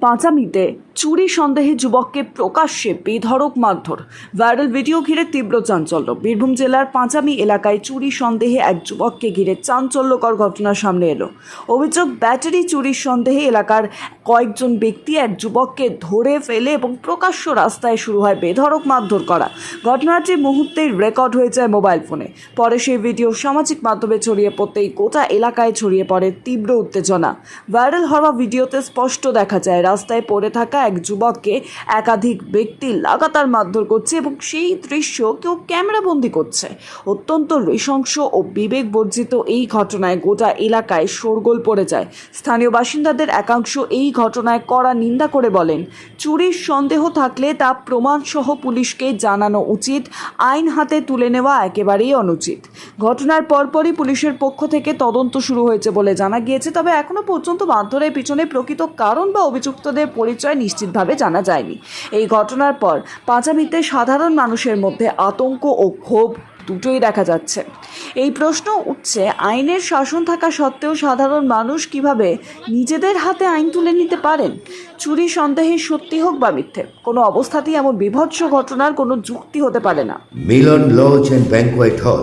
পাঁচামিতে চুরি সন্দেহে যুবককে প্রকাশ্যে বেধড়ক মারধর। ভাইরাল ভিডিও ঘিরে তীব্র চাঞ্চল্য। বীরভূম জেলার পাঁচামি এলাকায় চুরি সন্দেহে এক যুবককে ঘিরে চাঞ্চল্যকর ঘটনা সামনে এলো। অভিযোগ, ব্যাটারি চুরির সন্দেহে এলাকার কয়েকজন ব্যক্তি এক যুবককে ধরে ফেলে এবং প্রকাশ্য রাস্তায় শুরু হয় বেধড়ক মারধর করা। ঘটনাটি মুহূর্তেই রেকর্ড হয়ে যায় মোবাইল ফোনে। পরে সেই ভিডিও সামাজিক মাধ্যমে ছড়িয়ে পড়তেই গোটা এলাকায় ছড়িয়ে পড়ে তীব্র উত্তেজনা। ভাইরাল হওয়া ভিডিওতে স্পষ্ট দেখা যায় রাস্তায় পড়ে থাকা এক যুবককে একাধিক ব্যক্তি লাগাতার মারধর করছে এবং সেই দৃশ্য কেউ ক্যামেরাবন্দি করছে। অত্যন্ত নৃশংস ও বিবেক বর্জিত এই ঘটনায় গোটা এলাকায় শোরগোল পড়ে যায়। স্থানীয় বাসিন্দাদের একাংশ এই ঘটনায় কড়া নিন্দা করে বলেন, চুরির সন্দেহ থাকলে তা প্রমাণসহ পুলিশকে জানানো উচিত, আইন হাতে তুলে নেওয়া একেবারেই অনুচিত। ঘটনার পরপরই পুলিশের পক্ষ থেকে তদন্ত শুরু হয়েছে বলে জানা গিয়েছে, তবে এখনও পর্যন্ত মারধরের পিছনে প্রকৃত কারণ বা অভিযুক্তদের পরিচয় নিশ্চিতভাবে জানা যায়নি। এই ঘটনার পর পাঁচামিতে সাধারণ মানুষের মধ্যে আতঙ্ক ও ক্ষোভ দুটোই দেখা যাচ্ছে। এই প্রশ্ন উঠছে, আইনের শাসন থাকা সত্ত্বেও সাধারণ মানুষ কীভাবে নিজেদের হাতে আইন তুলে নিতে পারেন? চুরি, সন্দেহে সত্যি হোক বা মিথ্যে, কোনো অবস্থাতেই এমন বিভৎস ঘটনার কোনো যুক্তি হতে পারে না। মিলন লজ অ্যান্ড ব্যাংকোয়েট হল